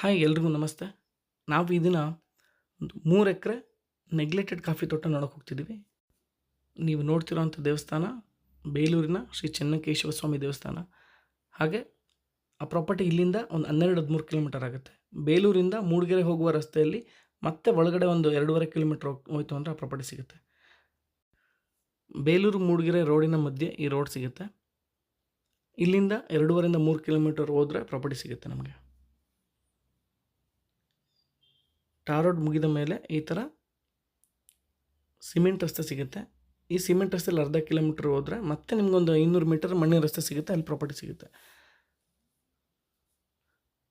Hi ಎಲ್ರಿಗೂ ನಮಸ್ತೆ. ನಾವು ಈ ದಿನ ಒಂದು ಮೂರು ಎಕರೆ ನೆಗ್ಲೆಕ್ಟೆಡ್ ಕಾಫಿ ತೋಟ ನೋಡೋಕೆ ಹೋಗ್ತಿದ್ದೀವಿ ನೀವು ನೋಡ್ತಿರೋವಂಥ ದೇವಸ್ಥಾನ ಬೇಲೂರಿನ ಶ್ರೀ ಚೆನ್ನಕೇಶವ ಸ್ವಾಮಿ ದೇವಸ್ಥಾನ. ಹಾಗೆ ಆ ಪ್ರಾಪರ್ಟಿ ಇಲ್ಲಿಂದ ಒಂದು ಹನ್ನೆರಡು ಹದಿಮೂರು ಕಿಲೋಮೀಟರ್ ಆಗುತ್ತೆ. ಬೇಲೂರಿಂದ ಮೂಡಿಗೆರೆ ಹೋಗುವ ರಸ್ತೆಯಲ್ಲಿ ಮತ್ತೆ ಒಳಗಡೆ ಒಂದು ಎರಡೂವರೆ ಕಿಲೋಮೀಟ್ರ್ ಹೋಯ್ತು ಅಂದರೆ ಆ ಪ್ರಾಪರ್ಟಿ ಸಿಗುತ್ತೆ. ಬೇಲೂರು ಮೂಡಿಗೆರೆ ರೋಡಿನ ಮಧ್ಯೆ ಈ ರೋಡ್ ಸಿಗುತ್ತೆ. ಇಲ್ಲಿಂದ ಎರಡೂವರೆಯಿಂದ ಮೂರು ಕಿಲೋಮೀಟರ್ ಹೋದರೆ ಪ್ರಾಪರ್ಟಿ ಸಿಗುತ್ತೆ ನಮಗೆ. ಟಾರ್ ರೋಡ್ ಮುಗಿದ ಮೇಲೆ ಈ ಥರ ಸಿಮೆಂಟ್ ರಸ್ತೆ ಸಿಗುತ್ತೆ. ಈ ಸಿಮೆಂಟ್ ರಸ್ತೆಯಲ್ಲಿ ಅರ್ಧ ಕಿಲೋಮೀಟ್ರ್ ಹೋದರೆ ಮತ್ತೆ ನಿಮಗೊಂದು ಇನ್ನೂರು ಮೀಟರ್ ಮಣ್ಣಿನ ರಸ್ತೆ ಸಿಗುತ್ತೆ, ಅಲ್ಲಿ ಪ್ರಾಪರ್ಟಿ ಸಿಗುತ್ತೆ.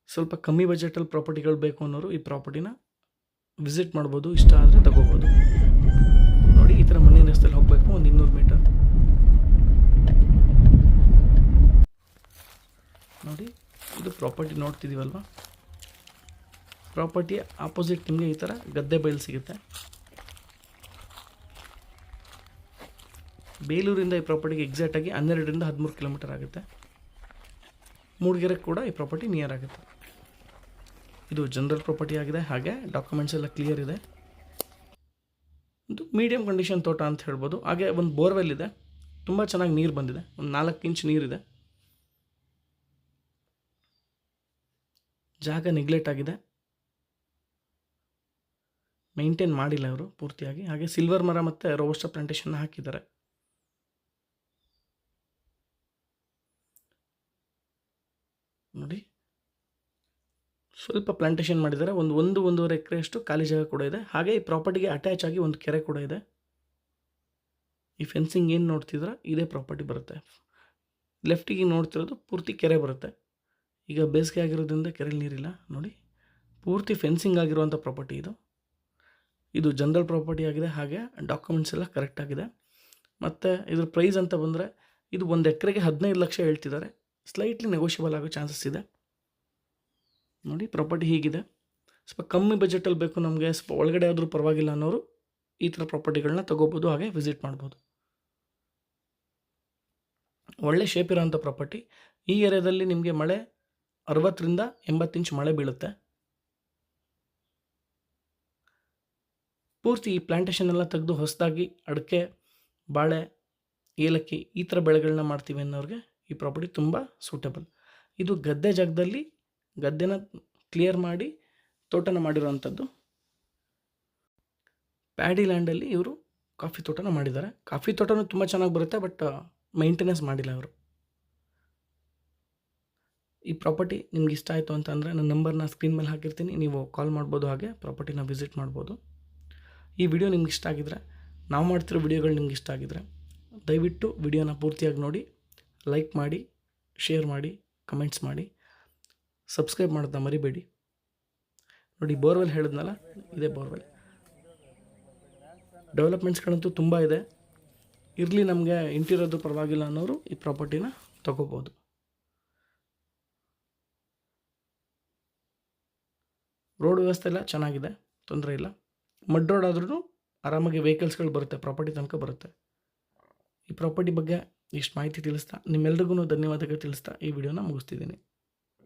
ಸ್ವಲ್ಪ ಕಮ್ಮಿ ಬಜೆಟಲ್ಲಿ ಪ್ರಾಪರ್ಟಿಗಳು ಬೇಕು ಅನ್ನೋರು ಈ ಪ್ರಾಪರ್ಟಿನ ವಿಸಿಟ್ ಮಾಡ್ಬೋದು, ಇಷ್ಟ ಆದರೆ ತಗೋಬೋದು. ನೋಡಿ, ಈ ಥರ ಮಣ್ಣಿನ ರಸ್ತೆಯಲ್ಲಿ ಹೋಗಬೇಕು, ಒಂದು ಇನ್ನೂರು ಮೀಟರ್ ನೋಡಿ, ಇದು ಪ್ರಾಪರ್ಟಿ ನೋಡ್ತಿದ್ದೀವಲ್ವಾ ಪ್ರಾಪರ್ಟಿಯ ಆಪೋಸಿಟ್ ನಿಮಗೆ ಈ ಥರ ಗದ್ದೆ ಬಯಲು ಸಿಗುತ್ತೆ. ಬೇಲೂರಿಂದ ಈ ಪ್ರಾಪರ್ಟಿಗೆ ಎಕ್ಸಾಕ್ಟಾಗಿ ಹನ್ನೆರಡರಿಂದ ಹದಿಮೂರು ಕಿಲೋಮೀಟರ್ ಆಗುತ್ತೆ. ಮೂಡಿಗೆರೆ ಕೂಡ ಈ ಪ್ರಾಪರ್ಟಿ ನಿಯರ್ ಆಗುತ್ತೆ. ಇದು ಜನರಲ್ ಪ್ರಾಪರ್ಟಿ ಆಗಿದೆ. ಹಾಗೆ ಡಾಕ್ಯುಮೆಂಟ್ಸ್ ಎಲ್ಲ ಕ್ಲಿಯರ್ ಇದೆ. ಇದು ಮೀಡಿಯಂ ಕಂಡೀಷನ್ ತೋಟ ಅಂತ ಹೇಳ್ಬೋದು. ಹಾಗೆ ಒಂದು ಬೋರ್ವೆಲ್ ಇದೆ. ತುಂಬ ಚೆನ್ನಾಗಿ ನೀರು ಬಂದಿದೆ. ಒಂದು ನಾಲ್ಕು ಇಂಚ್ ನೀರಿದೆ ಜಾಗ ನೆಗ್ಲೆಕ್ಟ್ ಆಗಿದೆ. ಮೇಂಟೈನ್ ಮಾಡಿಲ್ಲ ಅವರು ಪೂರ್ತಿಯಾಗಿ. ಹಾಗೆ ಸಿಲ್ವರ್ ಮರ ಮತ್ತು ರೋಬಸ್ಟ ಪ್ಲಾಂಟೇಶನ್ ಹಾಕಿದ್ದಾರೆ. ನೋಡಿ. ಸ್ವಲ್ಪ ಪ್ಲಾಂಟೇಶನ್ ಮಾಡಿದ್ದಾರೆ. ಒಂದು ಒಂದು ಒಂದೂವರೆ ಎಕರೆಯಷ್ಟು ಖಾಲಿ ಜಾಗ ಕೂಡ ಇದೆ. ಹಾಗೆ ಈ ಪ್ರಾಪರ್ಟಿಗೆ ಅಟ್ಯಾಚ್ ಆಗಿ ಒಂದು ಕೆರೆ ಕೂಡ ಇದೆ. ಈ ಫೆನ್ಸಿಂಗ್ ಏನು ನೋಡ್ತಿದ್ರೆ ಇದೇ ಪ್ರಾಪರ್ಟಿ ಬರುತ್ತೆ. ಲೆಫ್ಟಿಗೆ ನೋಡ್ತಿರೋದು ಪೂರ್ತಿ ಕೆರೆ ಬರುತ್ತೆ. ಈಗ ಬೇಸಿಗೆ ಆಗಿರೋದ್ರಿಂದ ಕೆರೆಯಲ್ಲಿ ನೀರಿಲ್ಲ. ನೋಡಿ. ಪೂರ್ತಿ ಫೆನ್ಸಿಂಗ್ ಆಗಿರುವಂಥ ಪ್ರಾಪರ್ಟಿ ಇದು. ಇದು ಜನರಲ್ ಪ್ರಾಪರ್ಟಿ ಆಗಿದೆ, ಹಾಗೆ ಡಾಕ್ಯುಮೆಂಟ್ಸ್ ಎಲ್ಲ ಕರೆಕ್ಟ್ ಆಗಿದೆ. ಮತ್ತು ಇದ್ರ ಪ್ರೈಸ್ ಅಂತ ಬಂದರೆ ಇದು ಒಂದು ಎಕರೆಗೆ ಹದಿನೈದು ಲಕ್ಷ ಹೇಳ್ತಿದ್ದಾರೆ. ಸ್ಲೈಟ್ಲಿ ನೆಗೋಷಿಯಬಲ್ ಆಗೋ ಚಾನ್ಸಸ್ ಇದೆ. ನೋಡಿ ಪ್ರಾಪರ್ಟಿ ಹೀಗಿದೆ. ಸ್ವಲ್ಪ ಕಮ್ಮಿ ಬಜೆಟಲ್ಲಿ ಬೇಕು ನಮಗೆ, ಸ್ವಲ್ಪ ಒಳಗಡೆ ಆದರೂ ಪರವಾಗಿಲ್ಲ ಅನ್ನೋರು ಈ ಥರ ಪ್ರಾಪರ್ಟಿಗಳನ್ನ ತೊಗೋಬೋದು, ಹಾಗೆ ವಿಸಿಟ್ ಮಾಡ್ಬೋದು. ಒಳ್ಳೆ ಶೇಪ್ ಇರೋಂಥ ಪ್ರಾಪರ್ಟಿ ಈ ಏರಿಯಾದಲ್ಲಿ ನಿಮಗೆ ಮಳೆ ಅರವತ್ತರಿಂದ ಎಂಬತ್ತು ಇಂಚ್ ಮಳೆ ಬೀಳುತ್ತೆ. ಪೂರ್ತಿ ಈ ಪ್ಲಾಂಟೇಶನ್ ಎಲ್ಲ ತೆಗೆದು ಹೊಸದಾಗಿ ಅಡಿಕೆ, ಬಾಳೆ, ಏಲಕ್ಕಿ ಈ ಥರ ಬೆಳೆಗಳನ್ನ ಮಾಡ್ತೀವಿ ಅನ್ನೋರಿಗೆ ಈ ಪ್ರಾಪರ್ಟಿ ತುಂಬ ಸೂಟಬಲ್ ಇದು ಗದ್ದೆ ಜಾಗದಲ್ಲಿ ಗದ್ದೆನ ಕ್ಲಿಯರ್ ಮಾಡಿ ತೋಟನ ಮಾಡಿರೋವಂಥದ್ದು ಪ್ಯಾಡಿ ಲ್ಯಾಂಡಲ್ಲಿ ಇವರು ಕಾಫಿ ತೋಟನ ಮಾಡಿದ್ದಾರೆ. ಕಾಫಿ ತೋಟನೂ ತುಂಬ ಚೆನ್ನಾಗಿ ಬರುತ್ತೆ ಬಟ್ ಮೈಂಟೆನೆನ್ಸ್ ಮಾಡಿಲ್ಲ ಅವರು ಈ ಪ್ರಾಪರ್ಟಿ ನಿಮ್ಗೆ ಇಷ್ಟ ಆಯಿತು ಅಂತಂದರೆ ನನ್ನ ನಂಬರ್ನ ಸ್ಕ್ರೀನ್ ಮೇಲೆ ಹಾಕಿರ್ತೀನಿ. ನೀವು ಕಾಲ್ ಮಾಡ್ಬೋದು ಹಾಗೆ ಪ್ರಾಪರ್ಟಿನ ವಿಸಿಟ್ ಮಾಡ್ಬೋದು. ಈ ವಿಡಿಯೋ ನಿಮ್ಗೆ ಇಷ್ಟ ಆಗಿದ್ರೆ, ನಾವು ಮಾಡ್ತಿರೋ ವಿಡಿಯೋಗಳು ನಿಮ್ಗೆ ಇಷ್ಟ ಆಗಿದ್ರೆ, ದಯವಿಟ್ಟು ವಿಡಿಯೋನ ಪೂರ್ತಿಯಾಗಿ ನೋಡಿ, ಲೈಕ್ ಮಾಡಿ, ಶೇರ್ ಮಾಡಿ, ಕಮೆಂಟ್ಸ್ ಮಾಡಿ, ಸಬ್ಸ್ಕ್ರೈಬ್ ಮಾಡೋದನ್ನ ಮರಿಬೇಡಿ. ನೋಡಿ, ಬೋರ್ವೆಲ್ ಹೇಳಿದ್ನಲ್ಲ, ಇದೇ ಬೋರ್ವೆಲ್. ಡೆವಲಪ್ಮೆಂಟ್ಸ್ಗಳಂತೂ ತುಂಬ ಇದೆ. ಇರಲಿ ನಮಗೆ ಇಂಟಿರೋದು ಪರವಾಗಿಲ್ಲ ಅನ್ನೋರು ಈ ಪ್ರಾಪರ್ಟಿನ ತಗೋಬೋದು. ರೋಡ್ ವ್ಯವಸ್ಥೆ ಎಲ್ಲ ಚೆನ್ನಾಗಿದೆ, ತೊಂದರೆ ಇಲ್ಲ. ಮಡ್ ರೋಡ್ ಆದ್ರೂ ಆರಾಮಾಗಿ ವೆಹಿಕಲ್ಸ್ಗಳು ಬರುತ್ತೆ ಪ್ರಾಪರ್ಟಿ ತನಕ ಬರುತ್ತೆ. ಈ ಪ್ರಾಪರ್ಟಿ ಬಗ್ಗೆ ಇಷ್ಟು ಮಾಹಿತಿ ತಿಳಿಸ್ತಾ, ನಿಮ್ಮೆಲ್ರಿಗೂ ಧನ್ಯವಾದಗಳು ತಿಳಿಸ್ತಾ ಈ ವಿಡಿಯೋನ ಮುಗಿಸ್ತಿದ್ದೀನಿ.